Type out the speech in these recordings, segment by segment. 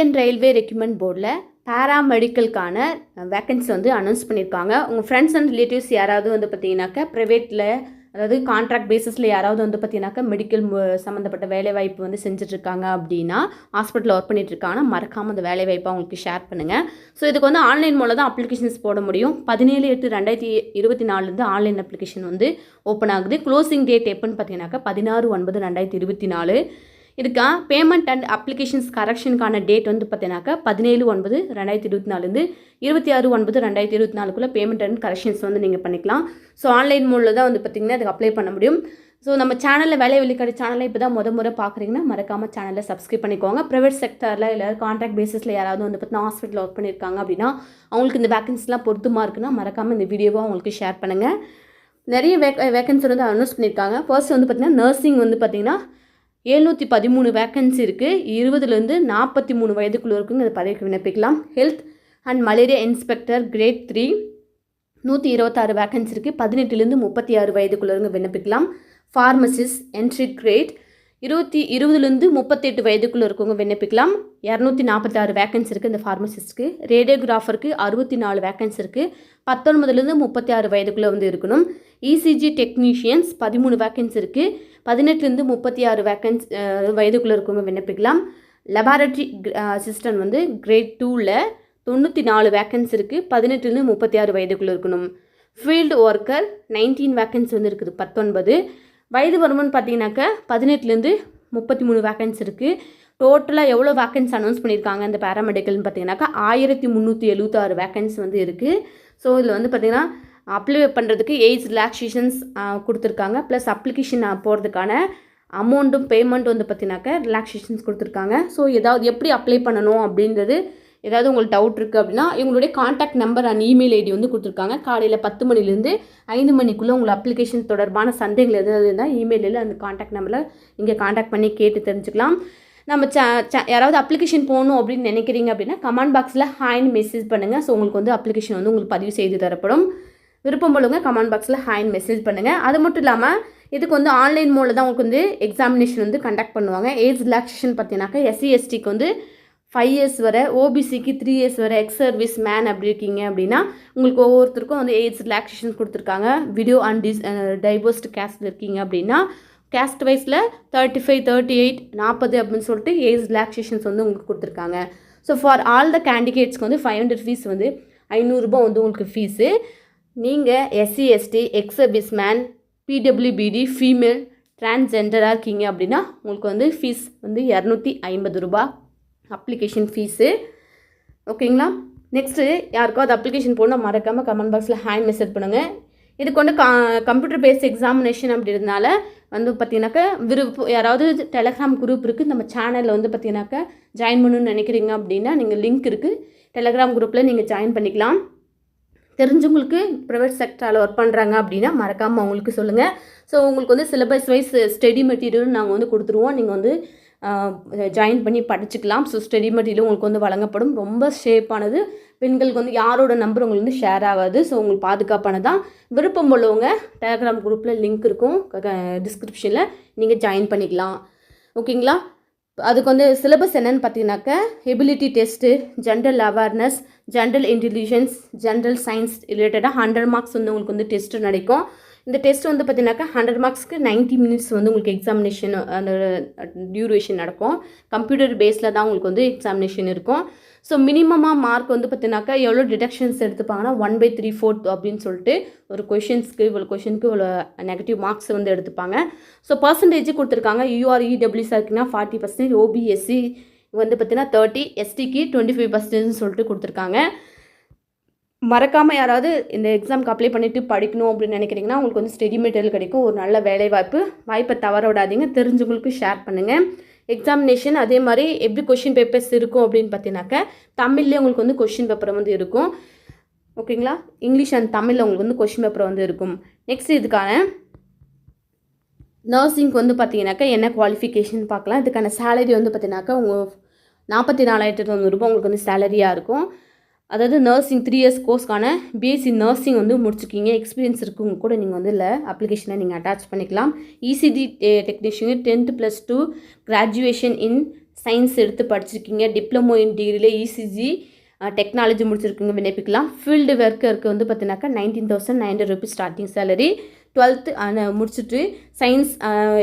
Indian railway ரெக்யூமெண்ட் போர்டில் பேராமெடிக்கலுக்கான vacancy வந்து announce பண்ணியிருக்காங்க. உங்கள் ஃப்ரெண்ட்ஸ் அண்ட் ரிலேட்டிவ்ஸ் யாராவது வந்து பார்த்தீங்கன்னாக்கா ப்ரைவேட்டில் அதாவது கான்ட்ராக்ட் பேசிஸில் யாராவது வந்து பார்த்தீங்கன்னாக்கா மெடிக்கல் சம்மந்தப்பட்ட வேலைவாய்ப்பு வந்து செஞ்சுட்ருக்காங்க அப்படின்னா ஹாஸ்பிட்டலில் ஒர்க் பண்ணிட்டுருக்காங்கன்னா மறக்காமல் அந்த வேலைவாய்ப்பை அவங்களுக்கு ஷேர் பண்ணுங்கள் ஸோ இதுக்கு வந்து ஆன்லைன் மூலம் தான் அப்ளிகேஷன்ஸ் போட முடியும். பதினேழு எட்டு ரெண்டாயிரத்தி இருபத்தி நாலுலேருந்து ஆன்லைன் அப்ளிகேஷன் வந்து ஓப்பன் ஆகுது. க்ளோசிங் டேட் எப்போன்னு பார்த்தீங்கன்னாக்கா பதினாறு ஒன்பது ரெண்டாயிரத்தி இருபத்தி நாலு. இதுக்கா பேமெண்ட் அண்ட் அப்ளிகேஷன்ஸ் கரெக்ஷனுக்கான டேட் வந்து பார்த்தீங்கன்னாக்கா பதினேழு ஒன்பது ரெண்டாயிரத்தி இருபத்தி நாலுலேருந்து இருபத்தி ஆறு ஒன்பது ரெண்டாயிரத்தி இருபத்தி நாலுக்குள்ளே பேமெண்ட் அண்ட் கரெக்ஷன்ஸ் வந்து நீங்கள் பண்ணிக்கலாம். ஸோ ஆன்லைன் மூலில் தான் வந்து பார்த்திங்கன்னா அதுக்கு அப்ளை பண்ண முடியும். ஸோ நம்ம சேனலில் வேலை வெளிக்கடை சேனலில் இப்போ தான் முத முறை பார்க்குறீங்கன்னா மறக்காமல் சேனலில் சப்ஸ்கிரைப் பண்ணிக்கோங்க. ப்ரைவேட் செக்டரில் இல்லை கான்ட்ராக்ட் பேசிஸில் யாராவது வந்து பார்த்தீங்கன்னா ஹாஸ்பிட்டலில் ஒர்க் பண்ணியிருக்காங்க அப்படின்னா அவங்களுக்கு இந்த வேக்கன்சிலாம் பொருத்தமாக இருக்குன்னா மறக்காமல் இந்த வீடியோவை அவங்களுக்கு ஷேர் பண்ணுங்கள் நிறைய வேக் வேக்கன்சி வந்து அனௌன்ஸ் பண்ணியிருக்காங்க ஃபர்ஸ்ட் வந்து பார்த்திங்கன்னா நர்சிங் வந்து பார்த்திங்கன்னா எழுநூற்றி பதிமூணு வேக்கன்சி இருக்குது இருபதுலேருந்து நாற்பத்தி மூணு வயதுக்குள்ளே இருக்குங்க. இந்த பதவிக்கு விண்ணப்பிக்கலாம். Health and malaria inspector grade three நூற்றி இருபத்தாறு வேக்கன்சி இருக்குது பதினெட்டுலேருந்து முப்பத்தி ஆறு வயதுக்குள்ளவங்க விண்ணப்பிக்கலாம். ஃபார்மசிஸ்ட் என்ட்ரி கிரேட் இருபத்தி இருபதுலேருந்து முப்பத்தெட்டு வயதுக்குள்ளே இருக்கவங்க விண்ணப்பிக்கலாம். இரநூத்தி நாற்பத்தாறு வேக்கன்சி இருக்குது இந்த ஃபார்மசிஸ்ட்டுக்கு ரேடியோகிராஃபருக்கு அறுபத்தி நாலு வேக்கன்சி இருக்குது பத்தொன்பதுலேருந்து முப்பத்தி ஆறு வயதுக்குள்ளே வந்து இருக்கணும். இசிஜி டெக்னீஷியன்ஸ் பதிமூணு வேக்கன்ஸ் இருக்குது பதினெட்டுலேருந்து முப்பத்தி ஆறு வேக்கன்ஸ் வயதுக்குள்ளே இருக்கவங்க விண்ணப்பிக்கலாம். லெபார்டரி அசிஸ்டன்ட் வந்து கிரேட் டூவில் தொண்ணூற்றி நாலு வேக்கன்ஸ் இருக்குது பதினெட்டுலேருந்து முப்பத்தி ஆறு வயதுக்குள்ளே இருக்கணும். ஃபீல்டு ஒர்க்கர் நைன்டீன் வேக்கன்ஸ் வந்து இருக்குது பத்தொன்பது. வயது வருமானு பார்த்தீங்கன்னாக்கா பதினெட்டுலேருந்து முப்பத்தி மூணு வேக்கன்ஸ் இருக்குது டோட்டலாக எவ்வளோ வேக்கன்ஸ் அனௌன்ஸ் பண்ணியிருக்காங்க இந்த பேராமெடிக்கல்னு பார்த்தீங்கன்னாக்கா ஆயிரத்தி முந்நூற்றி எழுபத்தாறு வேக்கன்ஸ் வந்து இருக்குது ஸோ இதில் வந்து பார்த்திங்கன்னா அப்ளை பண்ணுறதுக்கு ஏஜ் ரிலாக்ஸேஷன்ஸ் கொடுத்துருக்காங்க. ப்ளஸ் அப்ளிகேஷன் போகிறதுக்கான அமௌண்ட்டும் பேமெண்ட் வந்து பார்த்தீங்கன்னாக்க ரிலாக்ஸேஷன்ஸ் கொடுத்துருக்காங்க. ஸோ ஏதாவது எப்படி அப்ளை பண்ணணும் அப்படின்றது ஏதாவது உங்களுக்கு டவுட் இருக்குது அப்படின்னா இவங்களுடைய contact number and email ID வந்து கொடுத்துருக்காங்க. காலையில் பத்து மணிலேருந்து ஐந்து மணிக்குள்ளே உங்கள் அப்ளிகேஷன் தொடர்பான சந்தேகங்கள் எதாவது இருந்தால் இமெயிலில் அந்த காண்டாக்ட் நம்பரில் இங்கே காண்டாக்ட் பண்ணி கேட்டு தெரிஞ்சுக்கலாம். நம்ம ச ச யாராவது அப்ளிகேஷன் போகணும் அப்படின்னு நினைக்கிறீங்க அப்படின்னா கமெண்ட் பாக்ஸில் ஹாய்னு மெசேஜ் பண்ணுங்கள் ஸோ உங்களுக்கு வந்து அப்ளிகேஷன் வந்து உங்களுக்கு பதிவு செய்து தரப்படும். விருப்பம் போலுங்க கமெண்ட் பாக்ஸில் ஹாயின் மெசேஜ் பண்ணுங்கள் அது மட்டும் இல்லாமல் இதுக்கு வந்து ஆன்லைன் மூலம் தான் உங்களுக்கு வந்து எக்ஸாமினேஷன் வந்து கண்டக்ட் பண்ணுவாங்க. ஏஜ் ரிலாக்ஸேஷன் பார்த்தீங்கன்னாக்கா எஸ்சி எஸ்டிக்கு வந்து ஃபைவ் இயர்ஸ் வரை ஓபிசிக்கு த்ரீ இயர்ஸ் வரை எக்ஸ் சர்வீஸ் மேன் அப்படி இருக்கீங்க அப்படின்னா உங்களுக்கு ஒவ்வொருத்தருக்கும் வந்து ஏஜ் ரிலாக்ஸேஷன் கொடுத்துருக்காங்க. Widow and dis divorced case இருக்கீங்க அப்படின்னா கேஸ்ட் வைஸில் தேர்ட்டி ஃபைவ் தேர்ட்டி எயிட் நாற்பது அப்படின்னு சொல்லிட்டு ஏஜ் ரிலாக்ஸேஷன்ஸ் வந்து உங்களுக்கு கொடுத்துருக்காங்க. ஸோ ஃபார் ஆல் த கேண்டிடேட்ஸ்க்கு வந்து ஃபைவ் ஹண்ட்ரட் ஃபீஸ் வந்து ஐநூறுரூபா வந்து உங்களுக்கு ஃபீஸு நீங்கள் SC ST ex man PWBD female டிரான்ஸ்ஜெண்டராக இருக்கீங்க அப்படின்னா உங்களுக்கு வந்து ஃபீஸ் வந்து இரநூத்தி ஐம்பது ரூபா. அப்ளிகேஷன் ஃபீஸு ஓகேங்களா நெக்ஸ்ட்டு யாருக்காவது அப்ளிகேஷன் போடணும் மறக்காமல் கமெண்ட் பாக்ஸில் ஹேண்ட் மெசேஜ் பண்ணுங்கள் இது கொண்டு கா கம்ப்யூட்டர் பேஸ்ட் எக்ஸாமினேஷன் அப்படின்றதுனால வந்து பார்த்தீங்கன்னாக்கா விருப்பம் யாராவது டெலகிராம் குரூப் இருக்குது நம்ம சேனலில் வந்து பார்த்தீங்கன்னாக்கா ஜாயின் பண்ணணும்னு நினைக்கிறீங்க அப்படின்னா நீங்கள் லிங்க் இருக்குது டெலகிராம் குரூப்பில் நீங்கள் ஜாயின் பண்ணிக்கலாம். தெரிஞ்சவங்களுக்கு ப்ரைவேட் செக்டரில் ஒர்க் பண்ணுறாங்க அப்படின்னா மறக்காமல் அவங்களுக்கு சொல்லுங்கள் ஸோ உங்களுக்கு வந்து சிலபஸ் வைஸ் ஸ்டடி மெட்டீரியல் நாங்கள் வந்து கொடுத்துருவோம். நீங்கள் வந்து ஜாயின் பண்ணி படிச்சுக்கலாம். ஸோ ஸ்டடி மெட்டீரியல் உங்களுக்கு வந்து வழங்கப்படும். ரொம்ப ஷேப்பானது பெண்களுக்கு வந்து யாரோட நம்பர் உங்களுக்கு வந்து ஷேர் ஆகாது. ஸோ உங்களுக்கு பாதுகாப்பானது. தான் விருப்பம் உள்ளவங்க டெலகிராம் குரூப்பில் லிங்க் இருக்கும். டிஸ்கிரிப்ஷனில் நீங்கள் ஜாயின் பண்ணிக்கலாம். ஓகேங்களா அதுக்கு வந்து சிலபஸ் என்னன்னு பார்த்தீங்கன்னாக்கா ability test general awareness general intelligence general science ரிலேட்டடாக ஹண்ட்ரட் மார்க்ஸ் வந்து உங்களுக்கு வந்து டெஸ்ட்டு நடக்கும். இந்த டெஸ்ட் வந்து பார்த்தீங்கன்னாக்கா ஹண்ட்ரட் மார்க்ஸ்க்கு நைன்ட்டி மினிட்ஸ் வந்து உங்களுக்கு எக்ஸாமினேஷன் அந்த டியூரேஷன் நடக்கும். கம்ப்யூட்டர் பேஸில் தான் உங்களுக்கு வந்து எக்ஸாமினேஷன் இருக்கும். ஸோ மினிமமாக மார்க் வந்து பார்த்தீங்கன்னாக்கா எவ்வளோ டிடக்ஷன்ஸ் எடுத்துப்பாங்கன்னா ஒன் பை த்ரீ ஃபோர்த் அப்படின்னு சொல்லிட்டு ஒரு கொஷின்ஸ்க்கு இவ்வளோ கொஷினுக்கு இவ்வளோ நெகட்டிவ் மார்க்ஸ் வந்து எடுத்துப்பாங்க. ஸோ பர்சன்டேஜ் கொடுத்துருக்காங்க. யூஆர்இடபிள்யூஸாக இருக்குன்னா ஃபார்ட்டி பர்சன்டேஜ் ஓபிஎஸ்சி வந்து பார்த்தீங்கன்னா தேர்ட்டி எஸ்டிக்கு டுவெண்ட்டி ஃபைவ் பர்சன்டேஜ்னு சொல்லிட்டு கொடுத்துருக்காங்க. மறக்காமல் யாராவது இந்த எக்ஸாம்க்கு அப்ளை பண்ணிவிட்டு படிக்கணும் அப்படின்னு நினைக்கிறீங்கன்னா உங்களுக்கு வந்து ஸ்டெடி மெட்டீரியல் கிடைக்கும். ஒரு நல்ல வேலைவாய்ப்பு. வாய்ப்பை தவற விடாதீங்க. தெரிஞ்சவங்களுக்கு ஷேர் பண்ணுங்கள் எக்ஸாமினேஷன் அதே மாதிரி எப்படி கொஷின் பேப்பர்ஸ் இருக்கும் அப்படின்னு பார்த்தீங்கன்னாக்கா தமிழ்லேயே உங்களுக்கு வந்து கொஷின் பேப்பர் வந்து இருக்கும். ஓகேங்களா? இங்கிலீஷ் அண்ட் தமிழில் உங்களுக்கு வந்து கொஷின் பேப்பர் வந்து இருக்கும். நெக்ஸ்ட் இதுக்கான நர்சிங்க்கு வந்து பார்த்தீங்கன்னாக்கா என்ன குவாலிஃபிகேஷன் பார்க்கலாம். இதுக்கான சேலரி வந்து பார்த்தீங்கன்னாக்கா உங்கள் நாற்பத்தி நாலாயிரத்தி தொண்ணூறுரூபா உங்களுக்கு வந்து சேலரியாக இருக்கும். அதாவது நர்சிங் த்ரீ இயர்ஸ் கோர்ஸ்க்கான பிஎஸ்சி நர்சிங் வந்து முடிச்சிருக்கீங்க. எக்ஸ்பீரியன்ஸ் இருக்குங்க கூட நீங்கள் வந்து இல்லை அப்ளிகேஷனை நீங்கள் அட்டாச் பண்ணிக்கலாம். ECT technician tenth plus two graduation in science எடுத்து படிச்சிருக்கீங்க. டிப்ளமோ இன் டிகிரியில் இசிஜி டெக்னாலஜி முடிச்சிருக்கீங்க. விண்ணப்பிக்கலாம். ஃபீல்டு ஒர்க்கருக்கு வந்து பார்த்தீங்கன்னாக்கா nineteen thousand nine hundred rupees starting salary twelfth முடிச்சுட்டு சயின்ஸ்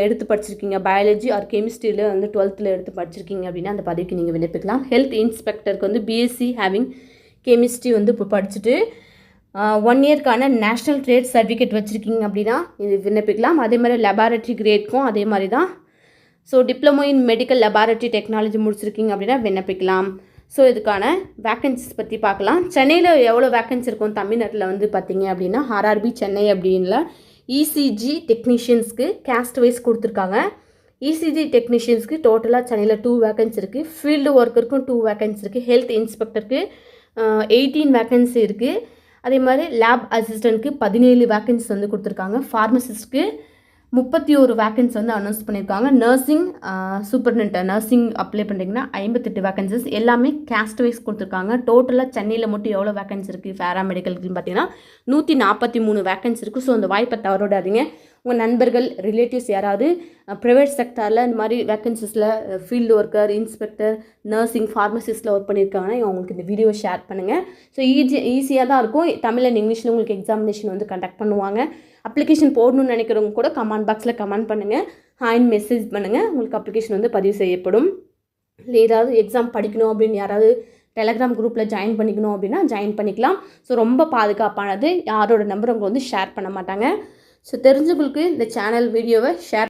எடுத்து படிச்சிருக்கீங்க. பயாலஜி ஆர் கெமிஸ்ட்ரியில் வந்து டுவெல்த்தில் எடுத்து படிச்சிருக்கீங்க அப்படின்னா அந்த பதவிக்கு நீங்கள் விண்ணப்பிக்கலாம். ஹெல்த் இன்ஸ்பெக்டருக்கு வந்து பிஎஸ்சி ஹேவிங் கெமிஸ்ட்ரி வந்து இப்போ படிச்சுட்டு ஒன் இயர்க்கான நேஷ்னல் ட்ரேட் சர்டிஃபிகேட் வச்சுருக்கீங்க அப்படின்னா இது விண்ணப்பிக்கலாம். அதே மாதிரி லெபார்ட்டரி கிரேட்க்கும் அதே மாதிரி தான். So diploma in medical laboratory technology முடிச்சிருக்கீங்க அப்படின்னா விண்ணப்பிக்கலாம். ஸோ இதுக்கான வேக்கன்சிஸ் பற்றி பார்க்கலாம். சென்னையில் எவ்வளோ வேக்கன்சி இருக்கும்? தமிழ்நாட்டில் வந்து பார்த்தீங்க அப்படின்னா ஆர்ஆர்பி சென்னை அப்படின்ல இசிஜி டெக்னீஷியன்ஸ்க்கு கேஸ்ட் வைஸ் கொடுத்துருக்காங்க. இசிஜி டெக்னீஷியன்ஸ்க்கு டோட்டலாக சென்னையில் டூ வேக்கன்சி இருக்குது ஃபீல்டு ஒர்க்கருக்கும் டூ வேக்கன்சி இருக்குது ஹெல்த் இன்ஸ்பெக்டருக்கு எயிட்டீன் வேக்கன்சி இருக்குது அதே மாதிரி லேப் அசிஸ்டண்ட்க்கு பதினேழு வேக்கன்சி வந்து கொடுத்துருக்காங்க. ஃபார்மசிஸ்ட்க்கு முப்பத்தி ஒரு வேக்கன்சி வந்து அனௌன்ஸ் பண்ணியிருக்காங்க. நர்சிங் சூப்பர்டென்ட் நர்சிங் அப்ளை பண்ணுறீங்கன்னா ஐம்பத்தெட்டு வேக்கன்சிஸ் எல்லாமே கேஸ்ட் வைஸ் கொடுத்துருக்காங்க. டோட்டலாக சென்னையில் மட்டும் எவ்வளோ வேக்கன்சி இருக்குது ஃபேரா மெடிக்கலுக்குன்னு பார்த்தீங்கன்னா நூற்றி நாற்பத்தி மூணு வேக்கன்சி இருக்குது ஸோ அந்த வாய்ப்பை தவறோடாதீங்க உங்கள் நண்பர்கள் ரிலேட்டிவ்ஸ் யாராவது ப்ரைவேட் செக்டாரில் இந்த மாதிரி வேக்கன்சிஸில் ஃபீல்டு ஒர்க்கர் இன்ஸ்பெக்டர் நர்சிங் ஃபார்மசிஸ்ட்டில் ஒர்க் பண்ணியிருக்காங்கன்னா அவங்களுக்கு இந்த வீடியோ ஷேர் பண்ணுங்கள் ஸோ ஈஸி ஈஸியாக தான் இருக்கும். தமிழ் அண்ட் இங்கிலீஷில் உங்களுக்கு எக்ஸாமினேஷன் வந்து கண்டக்ட் பண்ணுவாங்க. அப்ளிகேஷன் போடணும்னு நினைக்கிறவங்க கூட கமெண்ட் பாக்ஸில் கமெண்ட் பண்ணுங்கள் ஹாயின் மெசேஜ் பண்ணுங்கள் உங்களுக்கு அப்ளிகேஷன் வந்து பதிவு செய்யப்படும். இல்லை ஏதாவது எக்ஸாம் படிக்கணும் அப்படின்னு யாராவது டெலகிராம் குரூப்பில் ஜாயின் பண்ணிக்கணும் அப்படின்னா ஜாயின் பண்ணிக்கலாம். ஸோ ரொம்ப பாதுகாப்பானது. யாரோட நம்பர் அவங்க வந்து ஷேர் பண்ண மாட்டாங்க. ஸோ தெரிஞ்சவங்களுக்கு இந்த சேனல் வீடியோவை ஷேர்